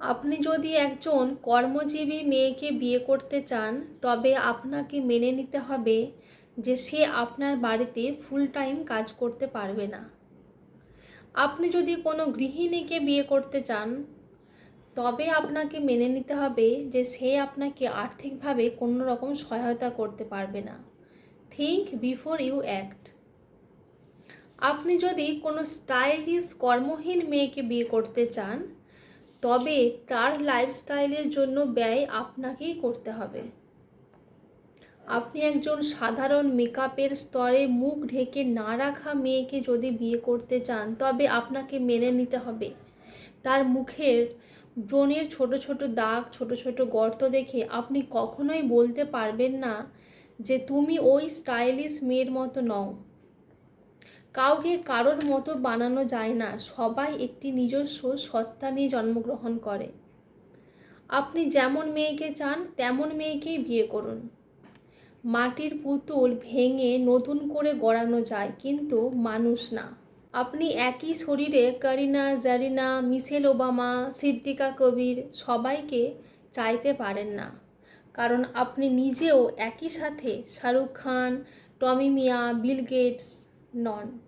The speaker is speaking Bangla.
আপনি যদি একজন কর্মজীবী মেয়েকে বিয়ে করতে চান, তবে আপনাকে মেনে নিতে হবে যে সে আপনার বাড়িতে ফুল টাইম কাজ করতে পারবে না। আপনি যদি কোনো গৃহিণীকে বিয়ে করতে চান, তবে আপনাকে মেনে নিতে হবে যে সে আপনাকে আর্থিকভাবে কোনো রকম সহায়তা করতে পারবে না। থিঙ্ক বিফোর ইউ অ্যাক্ট আপনি যদি কোনো স্টাইলিশ কর্মহীন মেয়েকে বিয়ে করতে চান তবে তার লাইফস্টাইলের জন্য ব্যয় আপনাকেই করতে হবে। আপনি একজন সাধারণ মেকআপের স্তরে মুখ ঢেকে না রাখা মেয়েকে যদি বিয়ে করতে চান, তবে আপনাকে মেনে নিতে হবে। তার মুখের ব্রণের ছোট ছোট দাগ, ছোট ছোট গর্ত দেখে আপনি কখনোই বলতে পারবেন না যে, তুমি ওই স্টাইলিশ মেয়ের মতো নও। কাউকে কারোর মতো বানানো যায় না, সবাই একটি নিজস্ব সত্তা নিয়ে জন্মগ্রহণ করে। আপনি যেমন মেয়েকে চান, তেমন মেয়েকেই বিয়ে করুন। মাটির পুতুল ভেঙে নতুন করে গড়ানো যায়, কিন্তু মানুষ না। আপনি একই শরীরে করিনা, জারিনা, মিশেল ওবামা, সিদ্দিকা কবির সবাইকে চাইতে পারেন না। কারণ আপনি নিজেও একই সাথে Shahrukh Khan, Tommy Miah, Bill Gates non